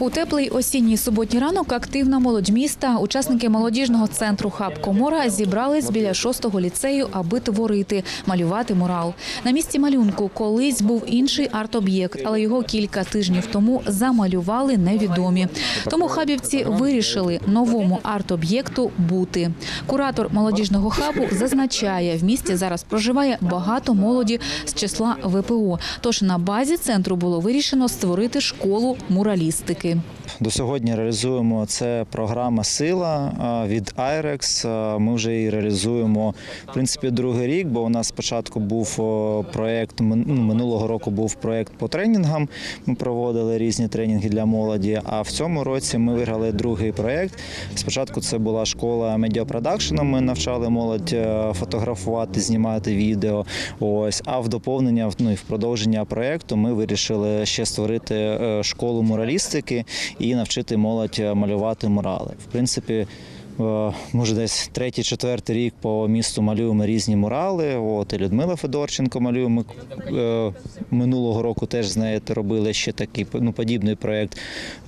У теплий осінній суботній ранок активна молодь міста, учасники молодіжного центру Хаб Комора зібрались біля шостого ліцею, аби творити, малювати мурал. На місці малюнку колись був інший арт-об'єкт, але його кілька тижнів тому замалювали невідомі. Тому хабівці вирішили новому арт-об'єкту бути. Куратор молодіжного хабу зазначає, в місті зараз проживає багато молоді з числа ВПО. Тож на базі центру було вирішено створити школу муралістики. you. До сьогодні реалізуємо це програма Сила від IREX. Ми вже її реалізуємо в принципі другий рік, бо у нас спочатку був проєкт ну, минулого року був проєкт по тренінгам. Ми проводили різні тренінги для молоді. А в цьому році ми виграли другий проєкт. Спочатку це була школа медіапродакшену. Ми навчали молодь е, фотографувати, знімати відео. Ось, а в доповнення ну і в продовження проєкту ми вирішили ще створити е, школу муралістики і навчити молодь малювати мурали. В принципі. Е, Може, десь третій, четвертий рік по місту малюємо різні мурали. От і Людмила Федорченко малює. Ми е, минулого року теж знаєте, робили ще такий ну, подібний проєкт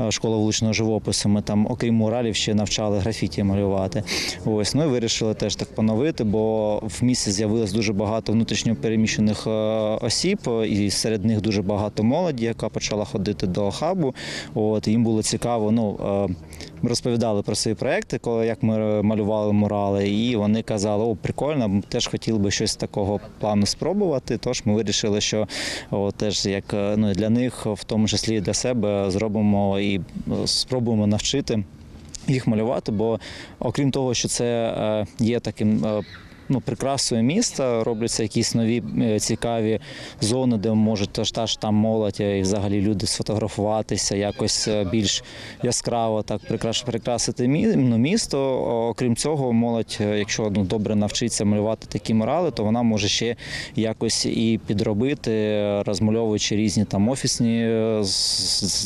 е, школа вуличного живопису. Ми там, окрім муралів, ще навчали графіті малювати. Ось ну і вирішили теж так поновити, бо в місті з'явилось дуже багато внутрішньо переміщених е, осіб, і серед них дуже багато молоді, яка почала ходити до хабу. От їм було цікаво. Ну розповідали про свої проекти, як ми малювали мурали, і вони казали, о, прикольно, теж хотіли би щось такого плану спробувати. Тож ми вирішили, що о, теж як е, ну для них, в тому числі і для себе, зробимо і е, спробуємо навчити їх малювати, бо окрім того, що це е, є таким. Ну, прикрасою міста робляться якісь нові е, цікаві зони, де можуть теж та ж там молодь е, і взагалі люди сфотографуватися, якось е, більш яскраво так прикрасити ну, місто. Окрім цього, молодь, якщо ну, добре навчиться малювати такі мурали, то вона може ще якось і підробити, розмальовуючи різні там офісні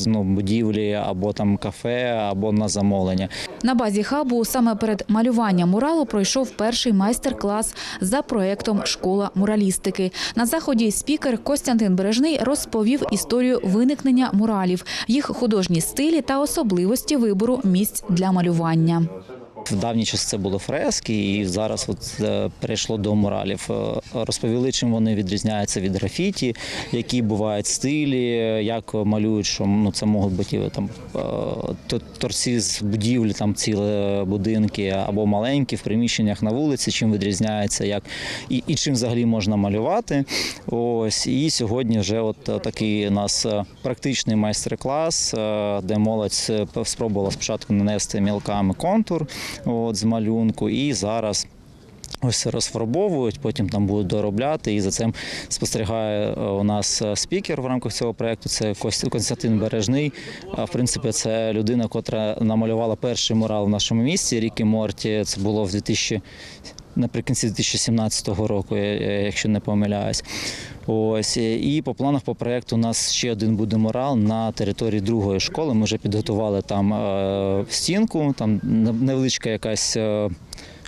ну, будівлі, або там кафе, або на замовлення. На базі хабу саме перед малюванням муралу пройшов перший майстер-клас за проектом Школа муралістики. На заході спікер Костянтин Бережний розповів історію виникнення муралів, їх художні стилі та особливості вибору місць для малювання. В давній час це були фрески, і зараз от е, перейшло до муралів. Е, Розповіли, чим вони відрізняються від графіті, які бувають стилі, як малюють, що ну це можуть бути там е, торці з будівлі, там цілі будинки або маленькі в приміщеннях на вулиці, чим відрізняється, як і, і чим взагалі можна малювати. Ось і сьогодні вже от такий у нас практичний майстер-клас, де молодь спробувала спочатку нанести мілками контур от, з малюнку, і зараз. Ось розфарбовують, потім там будуть доробляти. І за цим спостерігає е, у нас е, спікер в рамках цього проєкту. Це Константин Бережний. В принципі, це людина, котра намалювала перший мурал в нашому місті Ріки Морті. Це було в 2000, наприкінці 2017 року, якщо не помиляюсь. Ось і по планах по проєкту у нас ще один буде мурал на території другої школи. Ми вже підготували там е, стінку, там невеличка якась.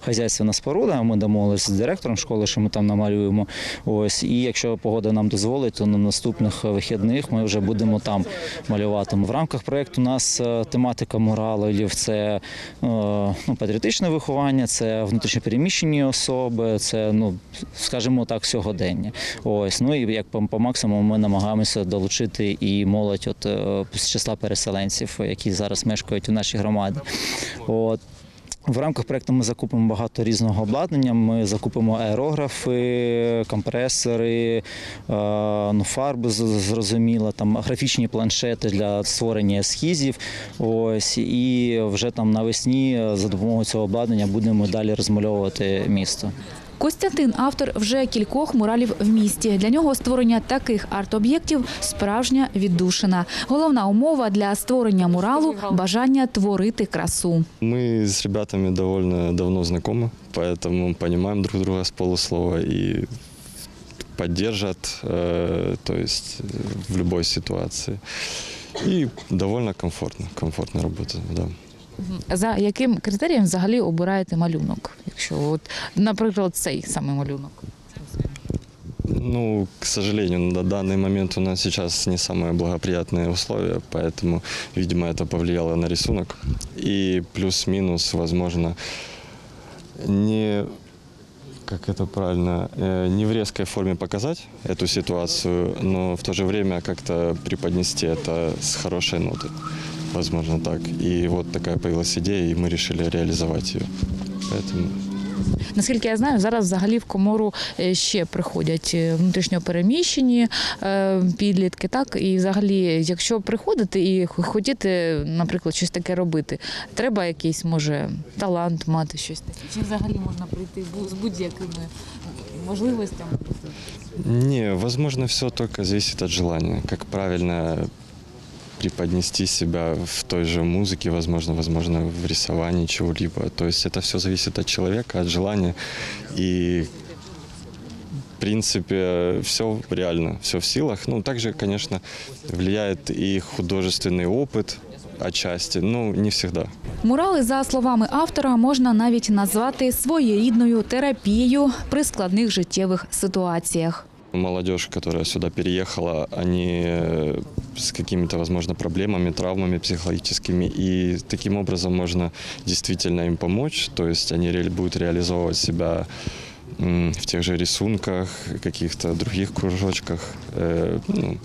Хазяйственна споруда, ми домовилися з директором школи, що ми там намалюємо. Ось, і якщо погода нам дозволить, то на наступних вихідних ми вже будемо там малювати. В рамках проєкту у нас е, тематика муралів це е, ну, патріотичне виховання, це внутрішньопереміщені особи, це, ну, скажімо так, сьогодення. Ось, ну і як по, по максимуму ми намагаємося долучити і молодь от, е, з числа переселенців, які зараз мешкають у нашій громаді. От. В рамках проекту ми закупимо багато різного обладнання. Ми закупимо аерографи, компресори, е, ну, фарби зрозуміло, там графічні планшети для створення ескізів. Ось і вже там навесні за допомогою цього обладнання будемо далі розмальовувати місто. Костянтин автор вже кількох муралів в місті. Для нього створення таких арт-об'єктів справжня віддушина. Головна умова для створення муралу бажання творити красу. Мы с ребятами довольно давно знакомы, поэтому понимаем друг друга с полуслова и поддержат, э, то есть э, в любой ситуации. И довольно комфортно, комфортно работа, да. За яким критерієм взагалі обираєте малюнок? Якщо от, наприклад, цей саме малюнок. Ну, к сожалению, на данный момент у нас сейчас не самые благоприятные условия, поэтому, видимо, это повлияло на рисунок. И плюс-минус, возможно, не как это правильно, э, не в резкой форме показать эту ситуацию, но в то же время как-то преподнести это с хорошей ноты. Возможно так. И вот такая появилась идея, и мы решили реализовать ее. Поэтому Наскільки я знаю, зараз взагалі в комору е, ще приходять е, внутрішньо переміщені е, підлітки. Так і взагалі, якщо приходити і хотіти, наприклад, щось таке робити, треба якийсь може талант мати щось таке. Чи взагалі можна прийти з будь-якими можливостями? Не, возможно, все только зависит от желания. Как правильно преподнести себя в той же музыке, возможно, возможно, в рисовании чего-либо. То есть это все зависит от человека, от желания. И в принципе, все реально, все в силах. Ну, также, конечно, влияет и художественный опыт отчасти, ну, не всегда. Мурали, за словами автора, можна навіть назвати своєрідною терапією при складних життєвих ситуаціях. Молодежь, которая сюда переехала, они э, с какими-то, возможно, проблемами, травмами психологическими. И таким образом можно действительно им помочь. То есть они ре- будут реализовывать себя м, в тех же рисунках, каких-то других кружочках. Э, ну,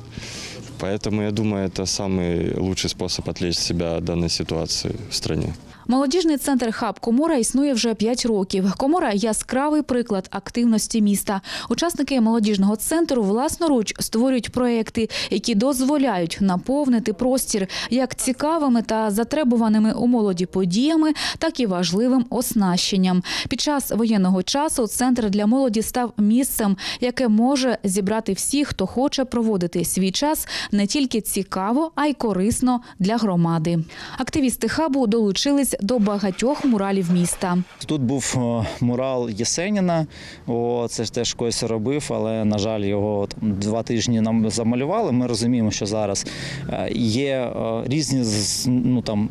Поэтому я думаю, это самый лучший способ отвлечь себя от данной ситуации в стране. Молодіжний центр хаб Комора існує вже 5 років. Комора яскравий приклад активності міста. Учасники молодіжного центру власноруч створюють проекти, які дозволяють наповнити простір як цікавими та затребуваними у молоді подіями, так і важливим оснащенням. Під час воєнного часу центр для молоді став місцем, яке може зібрати всіх, хто хоче проводити свій час не тільки цікаво, а й корисно для громади. Активісти хабу долучились до багатьох муралів міста. Тут був е, мурал Єсеніна. О, це ж теж когось робив, але на жаль, його два тижні нам замалювали. Ми розуміємо, що зараз е, є е, різні ну там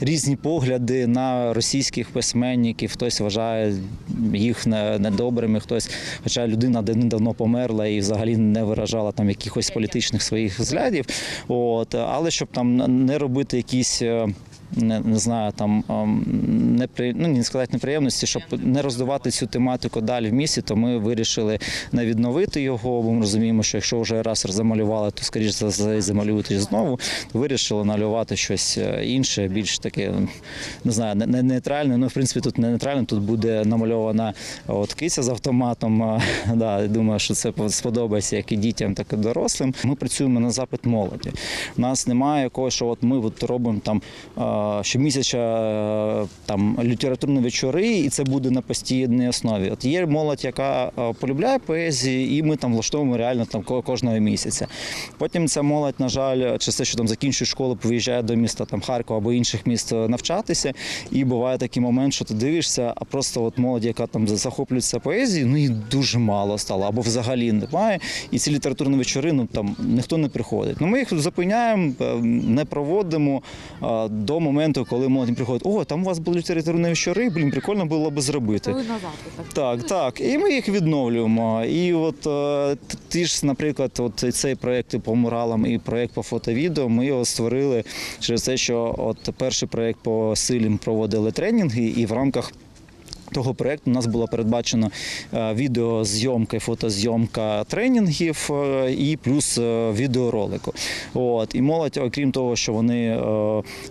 різні погляди на російських письменників. Хтось вважає їх недобрими, хтось, хоча людина давно померла і взагалі не виражала там якихось політичних своїх взглядів. От, але щоб там не робити якісь. Е, не, не знаю, там ем, непри... ну, не сказати неприємності, щоб не роздувати цю тематику далі в місті, то ми вирішили не відновити його, бо ми розуміємо, що якщо вже раз замалювали, то скоріш за все замалювати знову. То вирішили малювати щось е, інше, більш таке, не знаю, не, не нейтральне. Ну, в принципі, тут не нейтральне, тут буде намальована от киця з автоматом. Е, Да, думаю, що це сподобається як і дітям, так і дорослим. Ми працюємо на запит молоді. У нас немає якогось, що от ми от робимо там е, щомісяця е, там літературні вечори, і це буде на постійній основі. От є молодь, яка е, полюбляє поезію, і ми там влаштовуємо реально там кожного місяця. Потім ця молодь, на жаль, через те, що там закінчує школу, виїжджає до міста там Харкова або інших міст навчатися. І буває такий момент, що ти дивишся, а просто от молодь, яка там захоплюється поезією, ну їх дуже мало стало, або взагалі немає. І ці літературні вечори, ну там ніхто не приходить. Ну ми їх зупиняємо, е, не проводимо е, до моменту, коли молодь приходить, о, там у вас були літературні щори, блін, прикольно було би зробити. Так, так. І ми їх відновлюємо. І от е, ті ж, наприклад, от цей проєкт по муралам і проєкт по фото-відео, ми його створили через те, що от перший проєкт по силі проводили тренінги, і в рамках. Того проєкту у нас було передбачено е, відеозйомка і фотозйомка тренінгів е, і плюс е, відеоролику. От і молодь, окрім того, що вони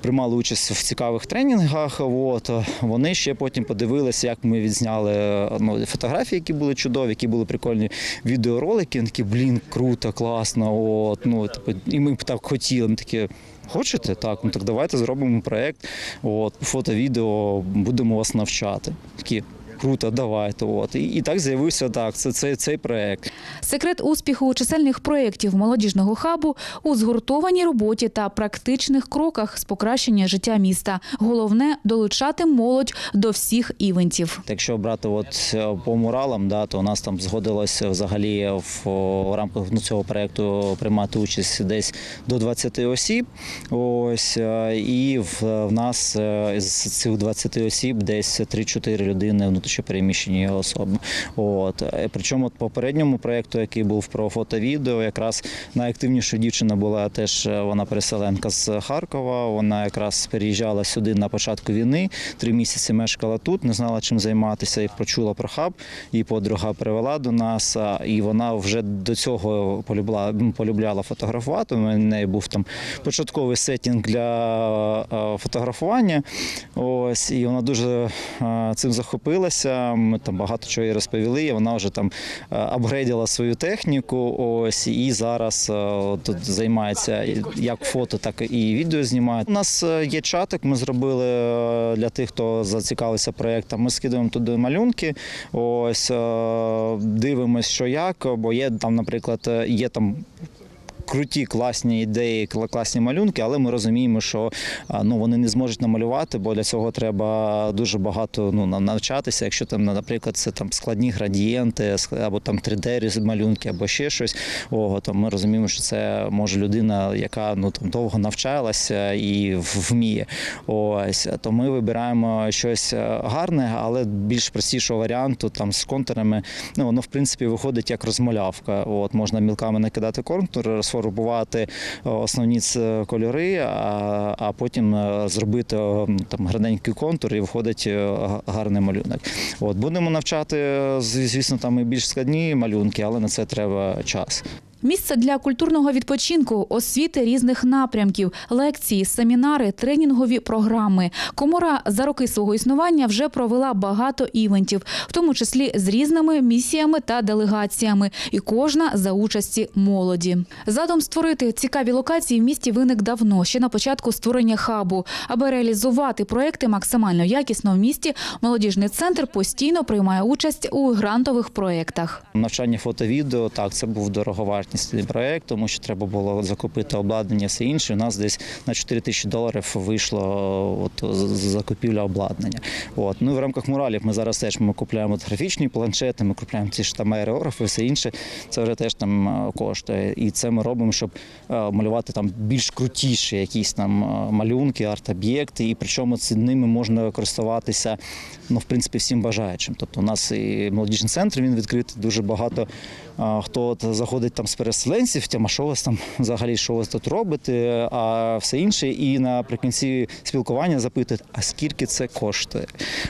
приймали участь в цікавих тренінгах, от вони ще потім подивилися, як ми відзняли ну, фотографії, які були чудові, які були прикольні відеоролики. Вони такі, блін, круто, класно. От ну типу, і ми б так хотіли. Ми такі. Хочете? Так, ну так давайте зробимо проєкт. От, фото, відео, будемо вас навчати. Такі круто, давайте. От. І, і так з'явився так. Це, це цей проєкт. Секрет успіху чисельних проєктів молодіжного хабу у згуртованій роботі та практичних кроках з покращення життя міста. Головне долучати молодь до всіх івентів. Якщо брати от е, по муралам, да, то у нас там згодилося взагалі в, в рамках ну, цього проєкту приймати участь десь до 20 осіб. Ось е, і в, в нас е, з цих 20 осіб десь 3-4 людини внутрішньо внутрішньопереміщені особи. От Е, причому от попередньому проєкту, який був про фото-відео, якраз найактивніша дівчина була теж е, вона переселенка з Харкова. Вона якраз переїжджала сюди на початку війни. Три місяці мешкала тут, не знала чим займатися і почула про хаб. Її подруга привела до нас, і вона вже до цього полюбла, полюбляла фотографувати. У неї був там початковий сетінг для е, фотографування. Ось, і вона дуже цим захопилася. Ми там багато чого їй розповіли. і Вона вже там е, апгрейдила свою техніку. Ось і зараз е, тут займається як фото, так і відео знімає. У нас е, є чатик. Ми зробили для тих, хто зацікавився проєктом. Ми скидуємо туди малюнки. Ось дивимось, що як, бо є там, наприклад, є там круті, класні ідеї, класні малюнки, але ми розуміємо, що ну вони не зможуть намалювати, бо для цього треба дуже багато ну навчатися. Якщо там, наприклад, це там складні градієнти, або там 3D малюнки, або ще щось. Ого, то ми розуміємо, що це може людина, яка ну там довго навчалася і вміє. Ось то ми вибираємо щось е, гарне, але більш простішого варіанту, там з контурами. Ну воно в принципі виходить як розмалявка. От можна мілками накидати контур, е, основні кольори, а, а потім е, зробити е, там граненький контур і виходить е, гарний малюнок. От будемо навчати, е, звісно, там і більш складні малюнки, але на це треба час. Місце для культурного відпочинку, освіти різних напрямків, лекції, семінари, тренінгові програми. Комора за роки свого існування вже провела багато івентів, в тому числі з різними місіями та делегаціями, і кожна за участі молоді. Задум створити цікаві локації в місті виник давно, ще на початку створення хабу. Аби реалізувати проекти максимально якісно в місті, молодіжний центр постійно приймає участь у грантових проєктах. Навчання фото-відео, так, це був дороговартісний проєкт, тому що треба було закупити обладнання, все інше. У нас десь на 4 тисячі доларів вийшло от, з- з- закупівля обладнання. От. Ну, в рамках муралів ми зараз теж ми купуємо графічні планшети, ми купуємо ці ж там все інше. Це вже теж там е, коштує. І це ми робимо, щоб е, малювати там більш крутіші якісь там е, малюнки, арт-об'єкти. І причому ними можна користуватися ну, в принципі, всім бажаючим. Тобто у нас і молодіжний центр він відкритий, дуже багато хто от заходить там з переселенців, тема, що у вас там взагалі, що ви тут робите, а все інше. І наприкінці спілкування запитують, а скільки це коштує?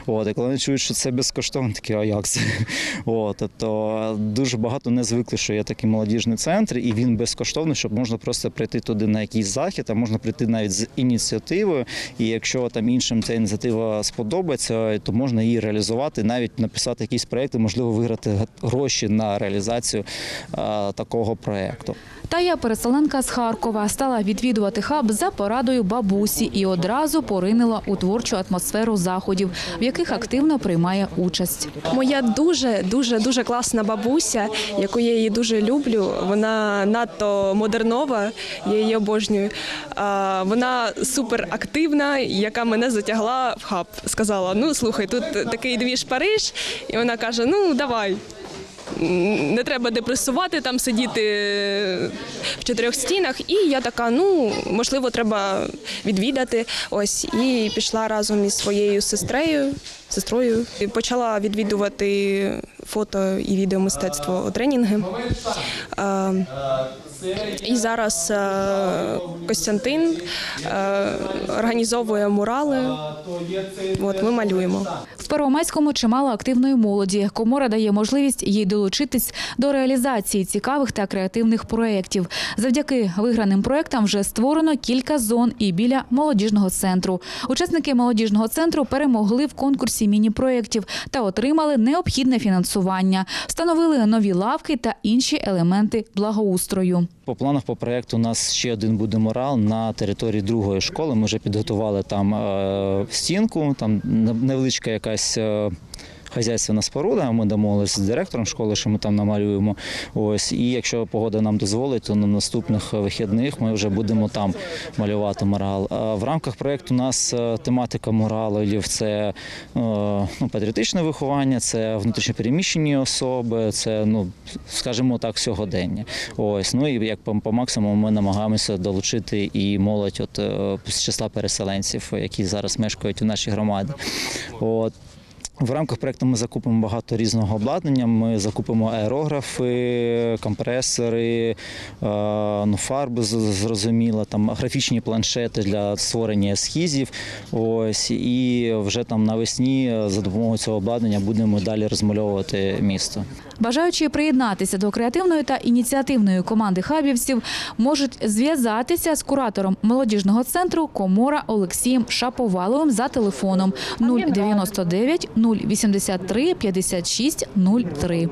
От, і коли вони чують, що це безкоштовно, такі, а як це? От, тобто дуже багато не звикли, що є такий молодіжний центр, і він безкоштовний, щоб можна просто прийти туди на якийсь захід, а можна прийти навіть з ініціативою. І якщо там іншим ця ініціатива сподобається, то можна її реалізувати, навіть написати якісь проекти, можливо, виграти гроші на реалізацію а, такого проекту. Тая переселенка з Харкова стала відвідувати хаб за порадою бабусі і одразу поринила у творчу атмосферу заходів, в яких активно приймає участь. Моя дуже дуже дуже класна бабуся, яку я її дуже люблю. Вона надто модернова, я її обожнюю. Вона супер активна, яка мене затягла в хаб. Сказала: ну слухай, тут такий двіж Париж, і вона каже: Ну давай. Не треба депресувати, там сидіти в чотирьох стінах. І я така, ну можливо, треба відвідати. Ось і пішла разом із своєю сестрею, сестрою. І почала відвідувати фото і відеомистецтво тренінги. І зараз е, Костянтин е, організовує мурали. От ми малюємо. В Первомайському чимало активної молоді. Комора дає можливість їй долучитись до реалізації цікавих та креативних проєктів. Завдяки виграним проєктам вже створено кілька зон і біля молодіжного центру. Учасники молодіжного центру перемогли в конкурсі міні-проєктів та отримали необхідне фінансування, встановили нові лавки та інші елементи благоустрою. По планах по проекту у нас ще один буде мурал на території другої школи. Ми вже підготували там е, стінку, там невеличка якась. Хазяйственна споруда, ми домовилися з директором школи, що ми там намалюємо. Ось, і якщо погода нам дозволить, то на наступних вихідних ми вже будемо там малювати мурал. А В рамках проекту у нас е, тематика муралів це е, ну, патріотичне виховання, це внутрішньопереміщені особи, це ну скажімо так, сьогодення. Ось ну і як по, по максимуму ми намагаємося долучити і молодь от е, з числа переселенців, які зараз мешкають у нашій громаді. От. В рамках проекту ми закупимо багато різного обладнання. Ми закупимо аерографи, компресори, е, ну, фарби зрозуміло, там графічні планшети для створення ескізів. Ось і вже там навесні за допомогою цього обладнання будемо далі розмальовувати місто. Бажаючи приєднатися до креативної та ініціативної команди хабівців, можуть зв'язатися з куратором молодіжного центру Комора Олексієм Шаповаловим за телефоном 099 083 56 03.